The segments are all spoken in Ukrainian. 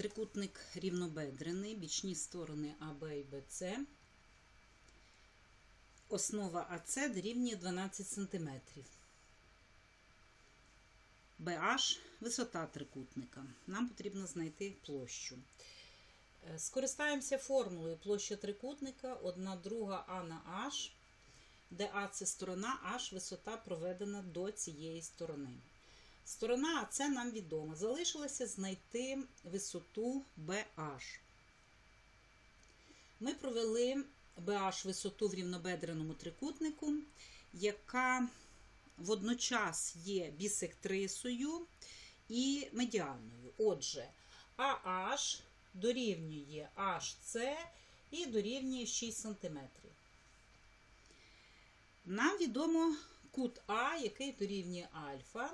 трикутник рівнобедрений, бічні сторони АБ і БЦ. Основа АЦ дорівнює 12 см. BH – висота трикутника. Нам потрібно знайти площу. Е, Скористаємося формулою площа трикутника 1 друга А на H, де А це сторона, H висота проведена до цієї сторони. Сторона АЦ нам відома. Залишилося знайти висоту BH. Ми провели BH висоту в рівнобедреному трикутнику, яка водночас є бісектрисою і медіаною. Отже, AH дорівнює HC і дорівнює 6 см. Нам відомо кут А, який дорівнює альфа.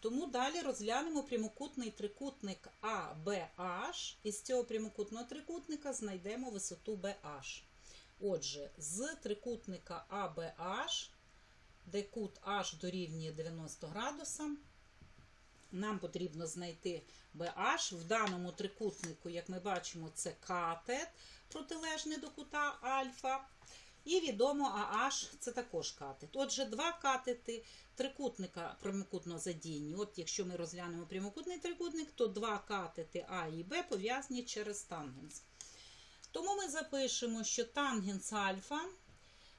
Тому далі розглянемо прямокутний трикутник ABH. І з цього прямокутного трикутника знайдемо висоту BH. Отже, з трикутника ABH, де кут H дорівнює 90 градуса, нам потрібно знайти BH. В даному трикутнику, як ми бачимо, це катет, протилежний до кута альфа. І відомо AH це також катет. Отже, два катети трикутника прямокутно задіяні. От якщо ми розглянемо прямокутний трикутник, то два катети А і Б пов'язані через тангенс. Тому ми запишемо, що тангенс альфа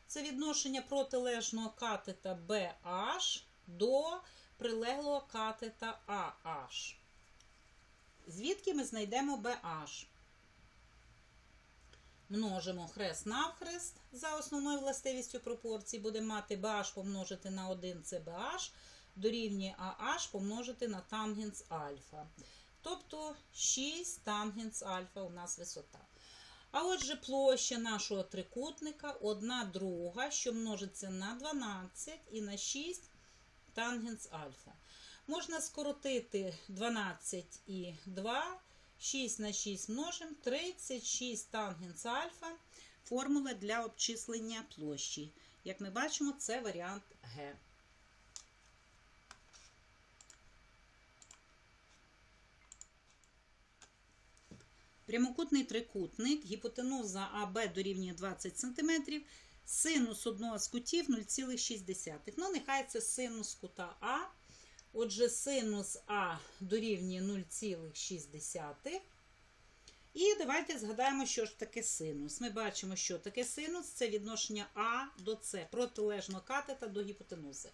це відношення протилежного катета BH до прилеглого катета AH. Звідки ми знайдемо BH? Множимо хрест навхрест за основною властивістю пропорцій. Будемо мати BH помножити на 1 це дорівнює AH помножити на тангенс альфа. Тобто 6 тангенс альфа у нас висота. А отже, площа нашого трикутника 1 друга, що множиться на 12 і на 6 тангенс альфа. Можна скоротити 12 і 2. 6 на 6 множимо, 36 тангенс альфа. Формула для обчислення площі. Як ми бачимо, це варіант Г. Прямокутний трикутник, гіпотенуза АБ дорівнює 20 см, синус одного з кутів 0,6. Ну, нехай це синус кута А. Отже, синус А дорівнює 0,6. І давайте згадаємо, що ж таке синус. Ми бачимо, що таке синус це відношення А до С, протилежного катета до гіпотенузи.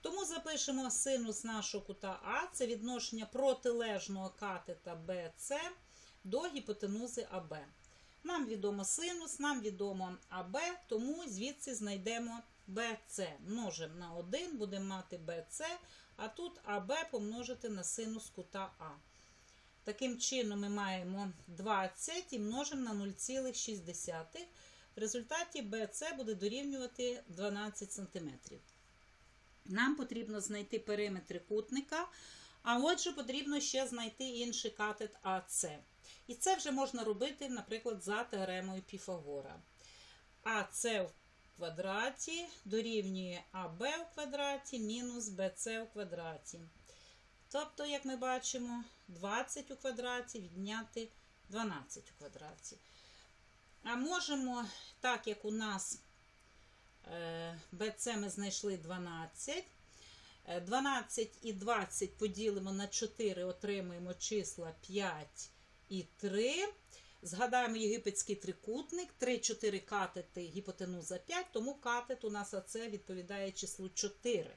Тому запишемо синус нашого кута А, це відношення протилежного катета BC до гіпотенузи АБ. Нам відомо синус, нам відомо АБ, тому звідси знайдемо BC. Множимо на 1, будемо мати BC, а тут АБ помножити на синус кута А. Таким чином, ми маємо 20 і множимо на 0,6. В результаті BC буде дорівнювати 12 см. Нам потрібно знайти периметр трикутника, а отже, потрібно ще знайти інший катет АС. І це вже можна робити, наприклад, за теоремою Піфагора. АС в квадраті дорівнює АБ в квадраті мінус БЦ у квадраті. Тобто, як ми бачимо, 20 у квадраті відняти 12 у квадраті. А можемо, так як у нас BC ми знайшли 12. 12 і 20 поділимо на 4, отримаємо числа 5 і 3. Згадаємо єгипетський трикутник, 3-4 катети гіпотенуза 5, тому катет у нас АЦ відповідає числу 4.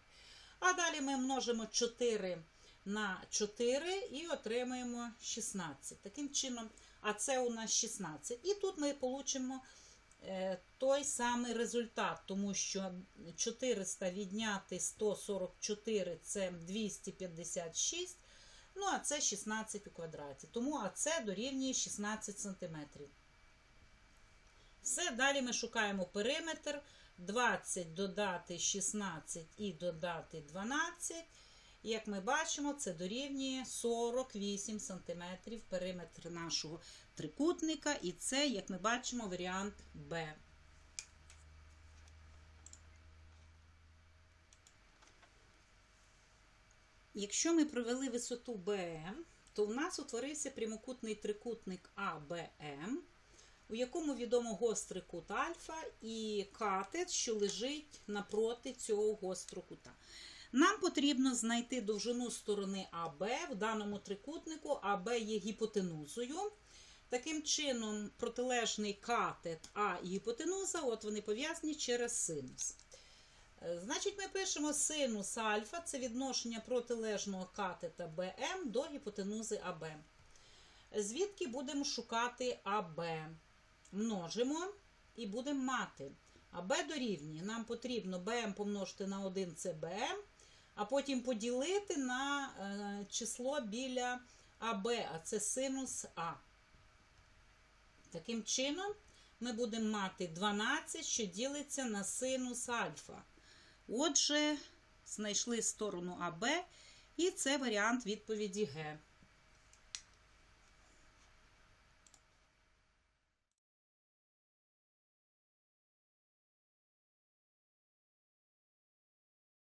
А далі ми множимо 4 на 4 і отримаємо 16. Таким чином, АЦ у нас 16. І тут ми получимо той самий результат, тому що 400 відняти 144 це 256. Ну, а це 16 у квадраті. Тому АЦ дорівнює 16 см. Все, далі ми шукаємо периметр. 20 додати 16 і додати 12. Як ми бачимо, це дорівнює 48 см периметр нашого трикутника. І це, як ми бачимо, варіант Б. Якщо ми провели висоту БМ, то в нас утворився прямокутний трикутник АБМ, у якому відомо гострий кут альфа і катет, що лежить напроти цього гострого кута. Нам потрібно знайти довжину сторони АБ в даному трикутнику. АБ є гіпотенузою. Таким чином, протилежний катет А і гіпотенуза, от вони пов'язані через синус. Значить, ми пишемо синус альфа це відношення протилежного катета БМ до гіпотенузи АБ. Звідки будемо шукати АБ? Множимо і будемо мати. АБ дорівнює. Нам потрібно БМ помножити на 1 це БМ, а потім поділити на е, число біля АБ, а це синус А. Таким чином, ми будемо мати 12, що ділиться на синус альфа. Отже, знайшли сторону АБ, і це варіант відповіді Г.